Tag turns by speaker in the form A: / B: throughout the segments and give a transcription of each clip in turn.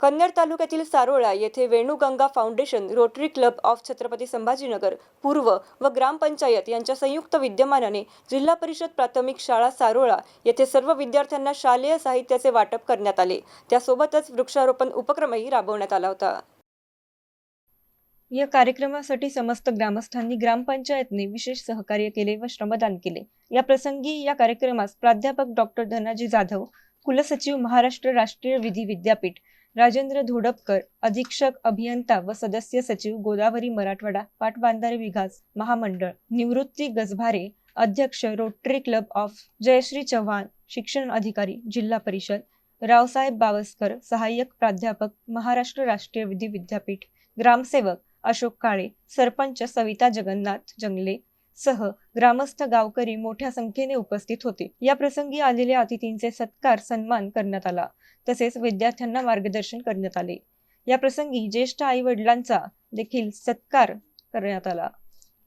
A: कन्नड तालुक्यातील सारोळा येथे Venuganga foundation Rotary club of Chhatrapati Sambhajinagar पूर्व व ग्रामपंचायत यांच्या संयुक्त विद्यमानाने जिल्हा परिषद प्राथमिक शाळा सारोळा येथे सर्व विद्यार्थ्यांना शालेय साहित्याचे वाटप करण्यात आले. त्यासोबतच वृक्षारोपण उपक्रमही राबवण्यात आला होता. या कार्यक्रमासाठी समस्त ग्रामस्थांनी ग्रामपंचायतने विशेष सहकार्य केले व श्रमदान केले. या प्रसंगी या कार्यक्रमास प्राध्यापक डॉक्टर धनाजी जाधव कुलसचिव महाराष्ट्र राष्ट्रीय विधी विद्यापीठ राजेंद्र धोडपकर अधीक्षक अभियंता व सदस्य सचिव गोदावरी मराठवाडा पाटबांधारे विकास महामंडळ निवृत्ती गजभारे अध्यक्ष Rotary club of Jayashree Chavan शिक्षण अधिकारी जिल्हा परिषद रावसाहेब बावस्कर सहाय्यक प्राध्यापक महाराष्ट्र राष्ट्रीय विधी विद्यापीठ ग्रामसेवक अशोक काळे सरपंच सविता जगन्नाथ जंगले सह ग्रामस्थ गावकरी मोठ्या संख्येने उपस्थित होते. या प्रसंगी आलेल्या अतिथींचे सत्कार सन्मान करण्यात आला. तसेच विद्यार्थ्यांना मार्गदर्शन करण्यात आले. या प्रसंगी ज्येष्ठ आई वडिलांचा देखील सत्कार करण्यात आला.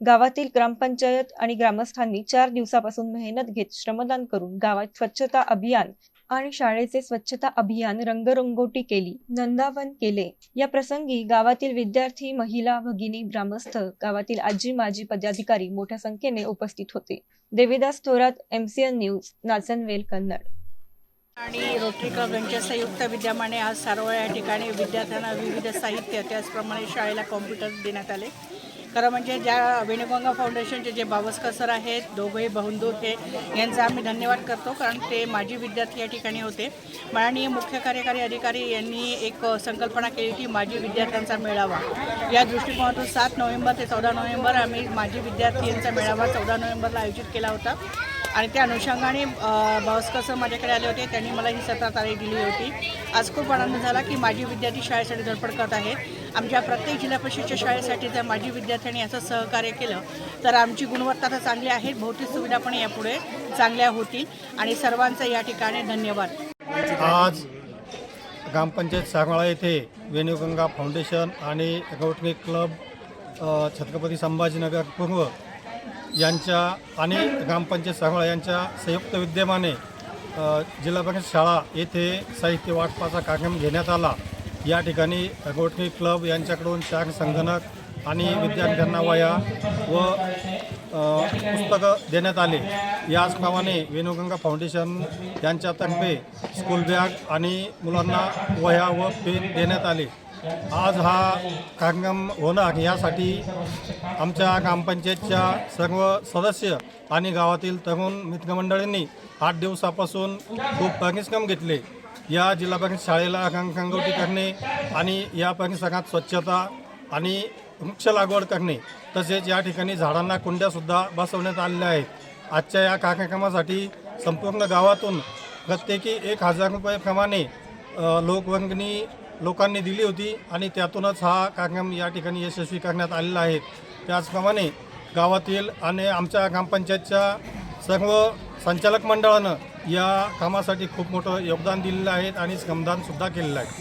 A: गावातील ग्रामपंचायत आणि ग्रामस्थांनी चार दिवसापासून मेहनत घेत श्रमदान करून गावात स्वच्छता अभियान आणि शाळेचे स्वच्छता अभियान रंगरंगोटी केली नंदावन केले. या प्रसंगी गावातील विद्यार्थी महिला भगिनी ग्रामस्थ गावातील आजी माजी पदाधिकारी मोठ्या संख्येने उपस्थित होते. Devidas Thorat MCN news Nachanvel Kannad.
B: आणि रोटरी क्लब यांच्या संयुक्त विद्यमाने आज सर्व या ठिकाणी विद्यार्थ्यांना विविध साहित्य त्याचप्रमाणे शाळेला कॉम्प्युटर देण्यात आले. खरं म्हणजे ज्या वेणुगंगा फाउंडेशनचे जे बावस्कर सर आहेत दोघे बहुंदूर हे यांचा आम्ही धन्यवाद करतो कारण ते माजी विद्यार्थी या ठिकाणी होते. माननीय मुख्य कार्यकारी अधिकारी यांनी एक संकल्पना केली की माजी विद्यार्थ्यांचा मेळावा. या दृष्टिकोनातून सात नोव्हेंबर ते चौदा नोव्हेंबर आम्ही माजी विद्यार्थी यांचा मेळावा चौदा नोव्हेंबरला आयोजित केला होता. आणि त्या अनुषंगाने बावस्कर सर माझ्याकडे आले होते त्यांनी मला ही सतरा तारीख दिली होती. आज खूप आनंद झाला की माझी विद्यार्थी शाळेसाठी धडपड करत आहेत. आमच्या प्रत्येक जिल्हा परिषदच्या शाळेसाठी जर माजी विद्यार्थ्यांनी असं सहकार्य केलं तर आमची गुणवत्ता तर चांगली आहे भौतिक सुविधा पण यापुढे चांगल्या होतील. आणि सर्वांचं या ठिकाणी धन्यवाद.
C: आज ग्रामपंचायत सांगळा येथे वेणुगंगा फाउंडेशन आणि रोटरी क्लब छत्रपती संभाजीनगर पूर्व यांच्या आणि ग्रामपंचायत सांगळा यांच्या संयुक्त विद्यमाने जिल्हा परिषद शाळा येथे साहित्य वाटपाचा कार्यक्रम घेण्यात आला. या ठिकाणी रोटरी क्लब यांच्याकडून चार संगणक आणि विद्यार्थ्यांना वया व पुस्तकं देण्यात आले. याचप्रमाणे वेणुगंगा फाउंडेशन यांच्यातर्फे स्कूल बॅग आणि मुलांना वह्या व पेन देण्यात आले. आज हा कार्यक्रम होणार यासाठी आमच्या ग्रामपंचायतच्या सर्व सदस्य आणि गावातील तरुण मित्रमंडळींनी आठ दिवसापासून खूप परिश्रम घेतले. या जिल्हा परिषद शाळेला रंगरंगोटी करणे आणि या परिसरात स्वच्छता आणि वृक्ष लागवड करणे तसेच या ठिकाणी झाडांना कुंड्यासुद्धा बसवण्यात आलेल्या आहेत. आजच्या या कार्यक्रमासाठी संपूर्ण गावातून प्रत्येकी एक हजार रुपयेप्रमाणे अ, लोकवर्गणी लोकांनी दिली होती आणि त्यातूनच हा कार्यक्रम या ठिकाणी यशस्वी करण्यात आलेला आहे. त्याचप्रमाणे गावातील आणि आमच्या ग्रामपंचायतच्या सर्व संचालक मंडळानं या कामासाठी खूप मोठं योगदान दिलेलं आहे आणि श्रमदानसुद्धा केलेलं आहे.